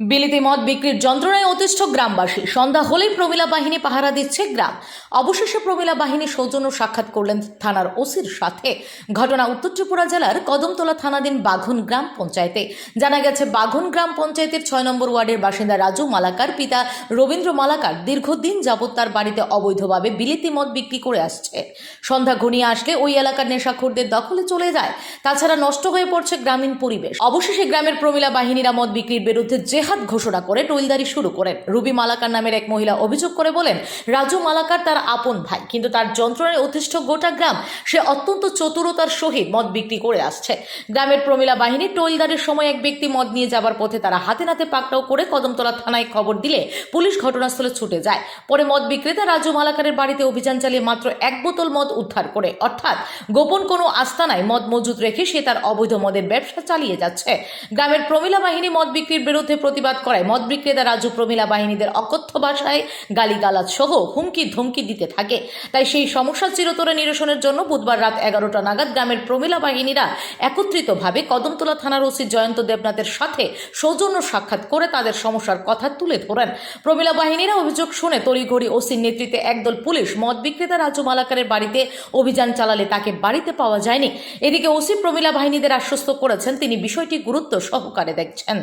বিলিতি মদ বিক্রির যন্ত্রণায় অতিষ্ঠ গ্রামবাসী। সন্ধ্যা হলেই প্রমিলা বাহিনী পাহারা দিচ্ছে গ্রাম। অবশেষে প্রমিলা বাহিনী সৌজন্য সাক্ষাৎ করলেন থানার ওসির সাথে। ঘটনা উত্তর ত্রিপুরা জেলার কদমতলা থানাধীন বাঘন গ্রাম পঞ্চায়েতে। জানা গেছে, বাঘন গ্রাম পঞ্চায়েতের ছয় নম্বর ওয়ার্ডের বাসিন্দা রাজু মালাকার, পিতা রবীন্দ্র মালাকার দীর্ঘদিন যাবৎ তার বাড়িতে অবৈধভাবে বিলিতি মদ বিক্রি করে আসছে। সন্ধ্যা ঘনিয়ে আসলে ওই এলাকার নেশাখোরদের দখলে চলে যায়। তাছাড়া নষ্ট হয়ে পড়ছে গ্রামীণ পরিবেশ। অবশেষে গ্রামের প্রমিলা বাহিনীরা মদ বিক্রির বিরুদ্ধে জেহাদ ঘোষণা করে টইলদারি শুরু করেন। রুবি মালাকার নামের এক মহিলা অভিযোগ করে বলেন, রাজু মালাকার তার আপন ভাই, কিন্তু তার যন্ত্রণায় অতিষ্ঠ গোটা গ্রাম, সে অত্যন্ত চতুরতার সহিত মদ বিক্রি করে আসছে। গ্রামের প্রমিলা বাহিনী টইলদারির সময় এক ব্যক্তি মদ নিয়ে যাবার পথে তারা হাতে নাতে পাকড়াও করে কদমতলা থানায় খবর দিলে পুলিশ ঘটনাস্থলে ছুটে যায়। পরে মদ বিক্রেতা রাজু মালাকারের বাড়িতে অভিযান চালিয়ে মাত্র এক বোতল মদ উদ্ধার করে। অর্থাৎ গোপন কোনো আস্তানায় মদ মজুত রেখে সে তার অবৈধ মদের ব্যবসা চালিয়ে যাচ্ছে। গ্রামের প্রমিলা বাহিনী মদ বিক্রির বিরুদ্ধে প্রতিবাদ করায় মদ বিক্রেতা রাজু প্রমিলা বাহিনীদের অকথ্য ভাষায় গালিগালাজ সহ হুমকি ধমকি দিতে থাকে। তাই সেই সমস্যা চিরতরে নিরসনের জন্য বুধবার রাত এগারোটা নাগাদ গ্রামের প্রমিলা বাহিনীরা একত্রিতভাবে কদমতলা থানার ওসি জয়ন্ত দেবনাথের সাথে সৌজন্য সাক্ষাৎ করে তাদের সমস্যার কথা তুলে ধরেন। প্রমিলা বাহিনীরা অভিযোগ শুনে তড়িঘড়ি ওসির নেতৃত্বে একদল পুলিশ মদ বিক্রেতা রাজু মালাকারের বাড়িতে অভিযান চালালে তাকে বাড়িতে পাওয়া যায়নি। এদিকে ওসি প্রমিলা বাহিনীদের আশ্বস্ত করেছেন, তিনি বিষয়টি গুরুত্ব সহকারে দেখছেন।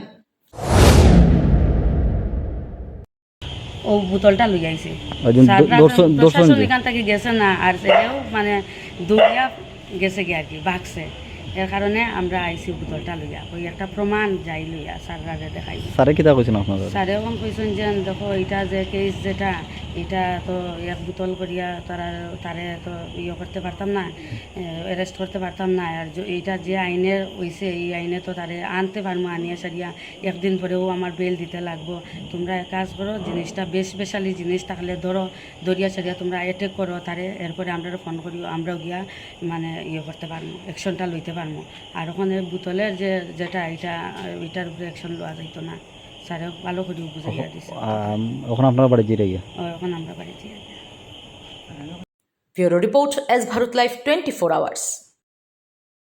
ও বোতলটা লই আইছে একজন দ- দর্শন- দর্শন যে। এখান থেকে গেছে না আর সেও মানে দৌড়িয়া গেছে কি আর কি ভাগছে এর কারণে আমরা আইছি বোতলটা লইয়া ওই একটা প্রমাণ যাই লইয়া স্যার আগে দেখাই স্যারে কিতা কইছেন আপনাদের স্যারে এখন কইছেন যে দেখো এটা যে কেস যেটা এটা তো এক বোতল করিয়া তারা তারে তো ইয়ে করতে পারতাম না অ্যারেস্ট করতে পারতাম না আর এইটা যে আইনের হইছে এই আইনে তো তারে আনতে পারব আনিয়ে সারিয়া একদিন পরেও আমার বেল দিতে লাগবো। তোমরা এক কাজ করো জিনিসটা বেশ বেশালি জিনিস থাকলে ধরো দরিয়া সারিয়া তোমরা অ্যাটেক করো তারে এরপরে আমরা ফোন করিও আমরাও গিয়া মানে ইয়ে করতে পারব অ্যাকশনটা লইতে পারব আর ওখানে বোতলের যে যেটা এটা এটার উপরে অ্যাকশন লওয়া যাইতো না। স্যারে ভালো করে বুঝাইয়া দিছে। ওখানে এখন আপনার বাড়ি জিরে গিয়া? ও, এখন আমরা বাড়িতে bureau report S Bharat life twenty four hours.